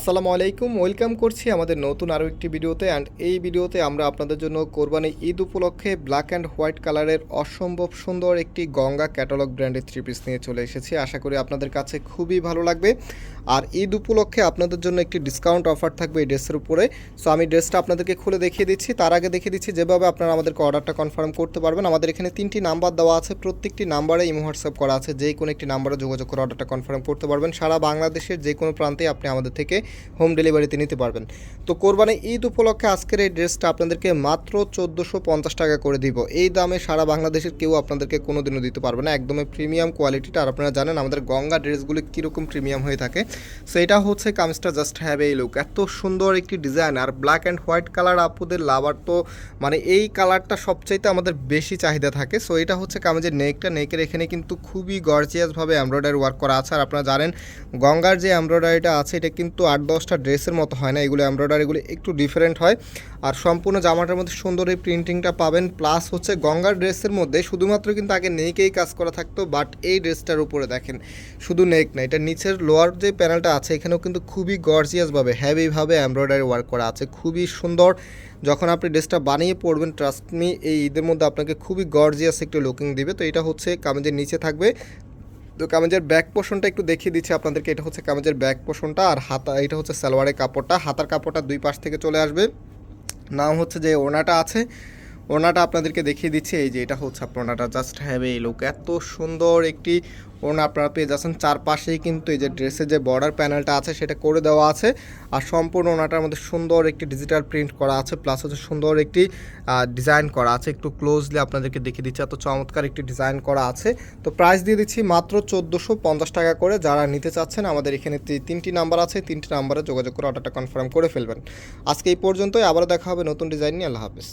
আসসালামু আলাইকুম, ওয়েলকাম করছি আমাদের নতুন আরও একটি ভিডিওতে অ্যান্ড এই ভিডিওতে আমরা আপনাদের জন্য কোরবানি ঈদ উপলক্ষে ব্ল্যাক অ্যান্ড হোয়াইট কালারের অসম্ভব সুন্দর একটি গঙ্গা ক্যাটালগ ব্র্যান্ডের থ্রি পিস নিয়ে চলে এসেছি। আশা করি আপনাদের কাছে খুবই ভালো লাগবে। আর ঈদ উপলক্ষে আপনাদের জন্য একটি ডিসকাউন্ট অফার থাকবে এই ড্রেসের উপরে। সো আমি ড্রেসটা আপনাদেরকে খুলে দেখিয়ে দিচ্ছি। তার আগে দেখিয়ে দিচ্ছি যেভাবে আপনারা আমাদেরকে অর্ডারটা কনফার্ম করতে পারবেন। আমাদের এখানে তিনটি নাম্বার দেওয়া আছে। প্রত্যেকটি নাম্বারে ইমো হোয়াটসঅ্যাপ করা আছে। যে কোনো একটি নাম্বারে যোগাযোগ করে অর্ডারটা কনফার্ম করতে পারবেন। সারা বাংলাদেশের যে কোনো প্রান্তে আপনি আমাদের থেকে হোম ডেলিভারিতে নিতে পারবেন। তো, কোরবানি ঈদ উপলক্ষে আজকের এই ড্রেসটা আপনাদেরকে মাত্র চোদ্দোশো পঞ্চাশ টাকা করে দিব। এই দামে সারা বাংলাদেশের কেউ আপনাদেরকে কোনো দিনও দিতে পারবে না। একদমই প্রিমিয়াম কোয়ালিটিটা আর আপনারা জানেন আমাদের গঙ্গা ড্রেসগুলি কীরকম প্রিমিয়াম হয়ে থাকে। সো এটা হচ্ছে কামিজটা জাস্ট হ্যাভ এই লুক এত সুন্দর একটি ডিজাইন আর ব্ল্যাক অ্যান্ড হোয়াইট কালার আপুদের লাভার তো মানে এই কালারটা সবচাইতে আমাদের বেশি চাহিদা থাকে। সো এটা হচ্ছে কামিজের নেকটা নেকের এখানে কিন্তু খুবই গর্জিয়াসভাবে এমব্রয়ডারি ওয়ার্ক করা আছে। আর আপনারা জানেন, গঙ্গার যে এমব্রয়ডারিটা আছে, এটা কিন্তু আট দশটা ড্রেসের মতো হয় না। এগুলো এমব্রয়ডারিগুলো একটু ডিফারেন্ট হয়। আর সম্পূর্ণ জামাটার মধ্যে সুন্দর এই প্রিন্টিংটা পাবেন। প্লাস হচ্ছে গঙ্গার ড্রেসের মধ্যে শুধুমাত্র কিন্তু আগে নেকেই কাজ করা থাকতো বাট এই ড্রেসটার উপরে দেখেন, শুধু নেক না, এটা নিচের লোয়ার যে প্যানেলটা আছে, এখানেও কিন্তু খুবই গর্জিয়াসভাবে হ্যাভিভাবে এমব্রয়ডারি ওয়ার্ক করা আছে, খুবই সুন্দর। যখন আপনি ড্রেসটা বানিয়ে পড়বেন ট্রাস্ট মি এই ঈদের মধ্যে আপনাকে খুবই গর্জিয়াস একটু লুকিং দিবে। তো এটা হচ্ছে কামেজের নিচে থাকবে। তো কামেজের ব্যাক পোর্শনটা একটু দেখিয়ে দিচ্ছি আপনাদেরকে, এটা হচ্ছে কামেজের ব্যাক পোর্শনটা আর হাতা, এটা হচ্ছে সালোয়ারের কাপড়টা। হাতার কাপড়টা দুই পাশ থেকে চলে আসবে। নাম হচ্ছে যে ওনাটা আছে। ওনাটা আপনাদেরকে দেখিয়ে দিচ্ছি, এই যে এটা হচ্ছে আপনার জাস্ট হ্যাভ এই লুক এত সুন্দর একটি ওনা আপনারা পেয়ে যাচ্ছেন। চারপাশেই কিন্তু এই যে ড্রেসের যে বর্ডার প্যানেলটা আছে, সেটা করে দেওয়া আছে। আর সম্পূর্ণ ওনাটার মধ্যে সুন্দর একটি ডিজিটাল প্রিন্ট করা আছে। প্লাস হচ্ছে সুন্দর একটি ডিজাইন করা আছে। একটু ক্লোজলি আপনাদেরকে দেখিয়ে দিচ্ছি। এত চমৎকার একটি ডিজাইন করা আছে। তো প্রাইস দিয়ে দিচ্ছি মাত্র চোদ্দোশো পঞ্চাশ টাকা করে। যারা নিতে চাচ্ছেন, আমাদের এখানে তিনটি নাম্বার আছে। তিনটি নাম্বারে যোগাযোগ করে অর্ডারটা কনফার্ম করে ফেলবেন। আজকে এই পর্যন্তই। আবারও দেখা হবে নতুন ডিজাইন নিয়ে। আল্লাহ হাফেজ।